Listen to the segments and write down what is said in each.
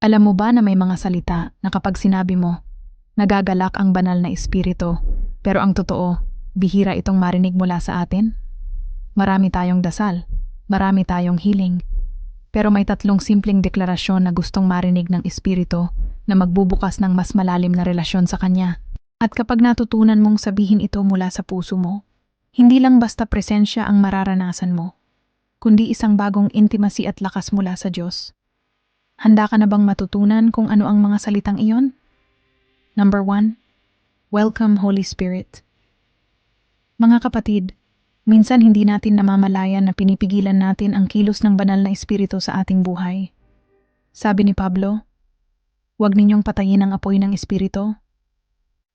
Alam mo ba na may mga salita na kapag sinabi mo, nagagalak ang banal na espiritu, pero ang totoo, bihira itong marinig mula sa atin? Marami tayong dasal, marami tayong healing, pero may tatlong simpleng deklarasyon na gustong marinig ng espiritu na magbubukas ng mas malalim na relasyon sa kanya. At kapag natutunan mong sabihin ito mula sa puso mo, hindi lang basta presensya ang mararanasan mo, kundi isang bagong intimacy at lakas mula sa Diyos. Handa ka na bang matutunan kung ano ang mga salitang iyon? Number one, Welcome Holy Spirit. Mga kapatid, minsan hindi natin namamalayan na pinipigilan natin ang kilos ng banal na espiritu sa ating buhay. Sabi ni Pablo, Huwag ninyong patayin ang apoy ng espiritu.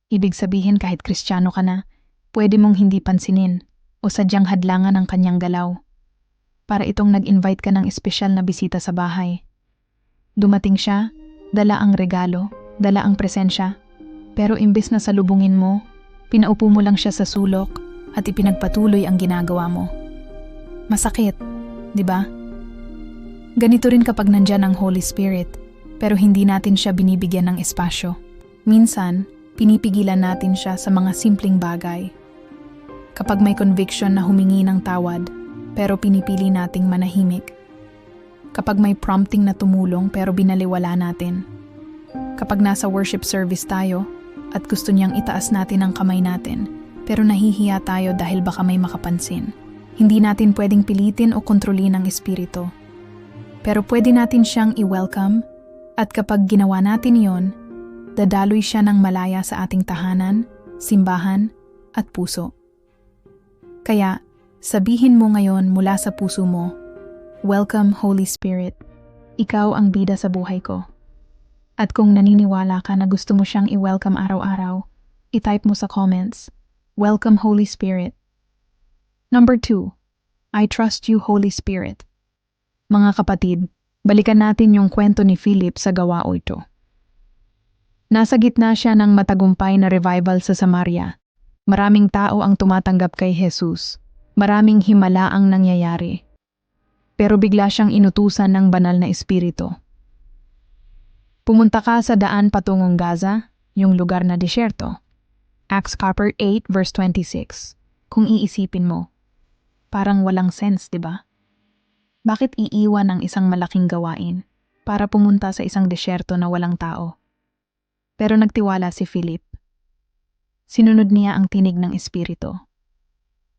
Ibig sabihin kahit kristyano ka na, pwede mong hindi pansinin o sadyang hadlangan ang kanyang galaw. Para itong nag-invite ka ng espesyal na bisita sa bahay. Dumating siya, dala ang regalo, dala ang presensya, pero imbes na salubungin mo, pinaupo mo lang siya sa sulok at ipinagpatuloy ang ginagawa mo. Masakit, di ba? Ganito rin kapag nandyan ang Holy Spirit, pero hindi natin siya binibigyan ng espasyo. Minsan, pinipigilan natin siya sa mga simpleng bagay. Kapag may conviction na humingi ng tawad, pero pinipili nating manahimik. Kapag may prompting na tumulong pero binaliwala natin. Kapag nasa worship service tayo at gusto niyang itaas natin ang kamay natin, pero nahihiya tayo dahil baka may makapansin. Hindi natin pwedeng pilitin o kontrolin ang espiritu. Pero pwede natin siyang i-welcome at kapag ginawa natin yon, dadaloy siya ng malaya sa ating tahanan, simbahan, at puso. Kaya, sabihin mo ngayon mula sa puso mo, Welcome Holy Spirit, ikaw ang bida sa buhay ko. At kung naniniwala ka na gusto mo siyang i-welcome araw-araw, i-type mo sa comments, Welcome Holy Spirit. Number 2. I trust you Holy Spirit. Mga kapatid, balikan natin yung kwento ni Philip sa gawao ito. Nasa gitna siya ng matagumpay na revival sa Samaria. Maraming tao ang tumatanggap kay Jesus. Maraming himala ang nangyayari. Pero bigla siyang inutusan ng banal na espiritu. Pumunta ka sa daan patungong Gaza, yung lugar na disyerto. Acts chapter 8 verse 26. Kung iisipin mo, parang walang sense, 'di ba? Bakit iiwan ang isang malaking gawain para pumunta sa isang disyerto na walang tao? Pero nagtiwala si Philip. Sinunod niya ang tinig ng espiritu.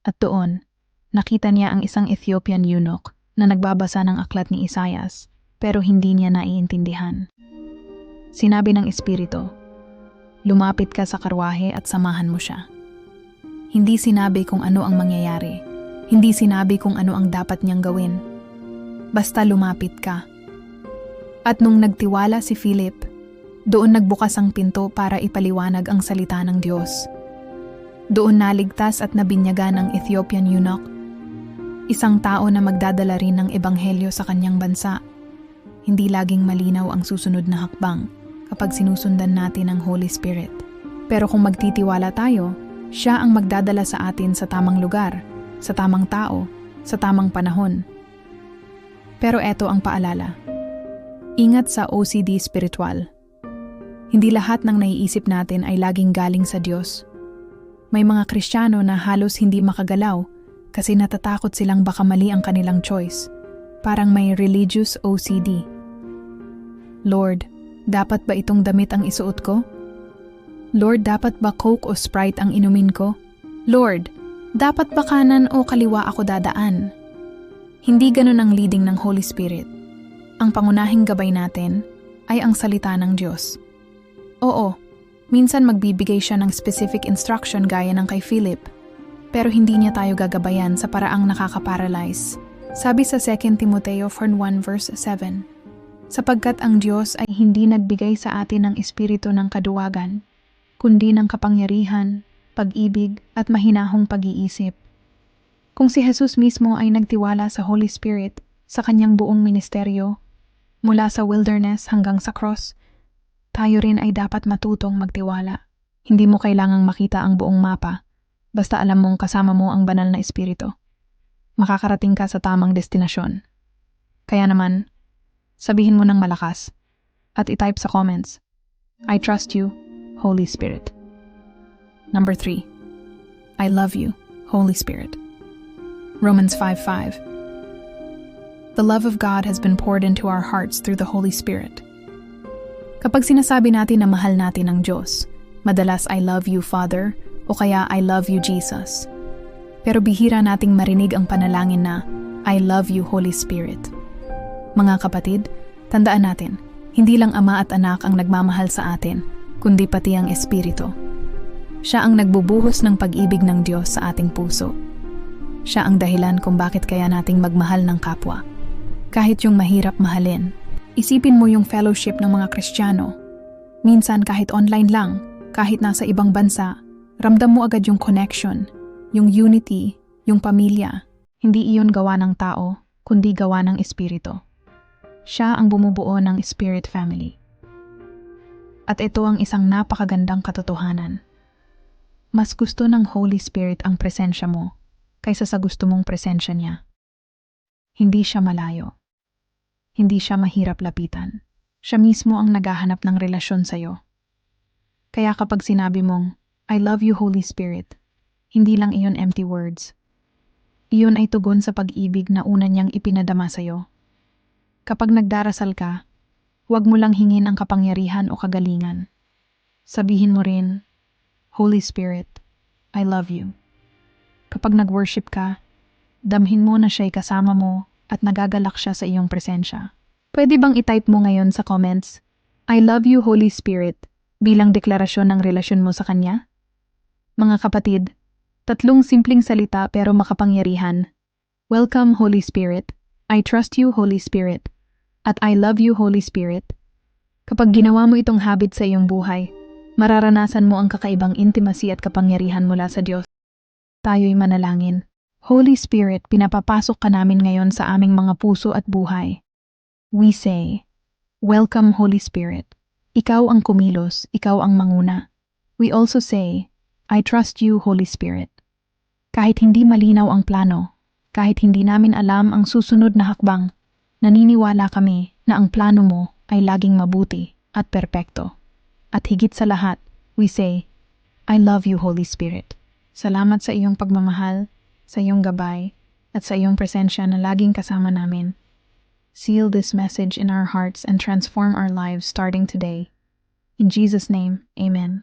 At doon, nakita niya ang isang Ethiopian eunuch na nagbabasa ng aklat ni Isayas pero hindi niya naiintindihan. Sinabi ng espiritu, lumapit ka sa karwahe at samahan mo siya. Hindi sinabi kung ano ang mangyayari. Hindi sinabi kung ano ang dapat niyang gawin. Basta lumapit ka. At nung nagtiwala si Philip, doon nagbukas ang pinto para ipaliwanag ang salita ng Diyos. Doon naligtas at nabinyaga ng Ethiopian eunuch, isang tao na magdadala rin ng ebanghelyo sa kanyang bansa. Hindi laging malinaw ang susunod na hakbang kapag sinusundan natin ang Holy Spirit. Pero kung magtitiwala tayo, siya ang magdadala sa atin sa tamang lugar, sa tamang tao, sa tamang panahon. Pero eto ang paalala. Ingat sa OCD spiritual. Hindi lahat ng naiisip natin ay laging galing sa Diyos. May mga Kristiyano na halos hindi makagalaw kasi natatakot silang baka mali ang kanilang choice. Parang may religious OCD. Lord, dapat ba itong damit ang isuot ko? Lord, dapat ba Coke o Sprite ang inumin ko? Lord, dapat ba kanan o kaliwa ako dadaan? Hindi ganun ang leading ng Holy Spirit. Ang pangunahing gabay natin ay ang salita ng Diyos. Oo, minsan magbibigay siya ng specific instruction gaya ng kay Philip, pero hindi niya tayo gagabayan sa paraang nakaka-paralyze. Sabi sa 2 Timoteo 1 verse 7, Sapagkat ang Diyos ay hindi nagbigay sa atin ng espiritu ng kaduwagan, kundi ng kapangyarihan, pag-ibig at mahinahong pag-iisip. Kung si Jesus mismo ay nagtiwala sa Holy Spirit sa kanyang buong ministeryo, mula sa wilderness hanggang sa cross, tayo rin ay dapat matutong magtiwala. Hindi mo kailangang makita ang buong mapa, basta alam mong kasama mo ang banal na espiritu. Makakarating ka sa tamang destinasyon. Kaya naman, sabihin mo ng malakas, at itype sa comments. I trust you, Holy Spirit. Number 3. I love you, Holy Spirit. Romans 5:5. The love of God has been poured into our hearts through the Holy Spirit. Kapag sinasabi natin na mahal natin ang Diyos, madalas I love you, Father, o kaya I love you, Jesus. Pero bihira nating marinig ang panalangin na I love you, Holy Spirit. Mga kapatid, tandaan natin, hindi lang ama at anak ang nagmamahal sa atin, kundi pati ang Espiritu. Siya ang nagbubuhos ng pag-ibig ng Diyos sa ating puso. Siya ang dahilan kung bakit kaya nating magmahal ng kapwa. Kahit yung mahirap mahalin, isipin mo yung fellowship ng mga Kristiyano. Minsan kahit online lang, kahit nasa ibang bansa, ramdam mo agad yung connection, yung unity, yung pamilya. Hindi iyon gawa ng tao, kundi gawa ng Espiritu. Siya ang bumubuo ng Spirit Family. At ito ang isang napakagandang katotohanan. Mas gusto ng Holy Spirit ang presensya mo kaysa sa gusto mong presensya niya. Hindi siya malayo. Hindi siya mahirap lapitan. Siya mismo ang naghahanap ng relasyon sa'yo. Kaya kapag sinabi mong, I love you Holy Spirit, hindi lang iyon empty words. Iyon ay tugon sa pag-ibig na una niyang ipinadama sa'yo. Kapag nagdarasal ka, huwag mo lang hingin ang kapangyarihan o kagalingan. Sabihin mo rin, Holy Spirit, I love you. Kapag nag-worship ka, damhin mo na siya'y kasama mo at nagagalak siya sa iyong presensya. Pwede bang itype mo ngayon sa comments, I love you Holy Spirit, bilang deklarasyon ng relasyon mo sa Kanya? Mga kapatid, tatlong simpleng salita pero makapangyarihan. Welcome Holy Spirit, I trust you Holy Spirit, at I love you Holy Spirit. Kapag ginawa mo itong habit sa iyong buhay, mararanasan mo ang kakaibang intimacy at kapangyarihan mula sa Diyos. Tayo'y manalangin. Holy Spirit, pinapapasok ka namin ngayon sa aming mga puso at buhay. We say, Welcome Holy Spirit. Ikaw ang kumilos, ikaw ang manguna. We also say, I trust you Holy Spirit. Kahit hindi malinaw ang plano, kahit hindi namin alam ang susunod na hakbang, naniniwala kami na ang plano mo ay laging mabuti at perpekto. At higit sa lahat, we say, I love you Holy Spirit. Salamat sa iyong pagmamahal, sa iyong gabay, at sa iyong presensya na laging kasama namin. Seal this message in our hearts and transform our lives starting today. In Jesus' name, Amen.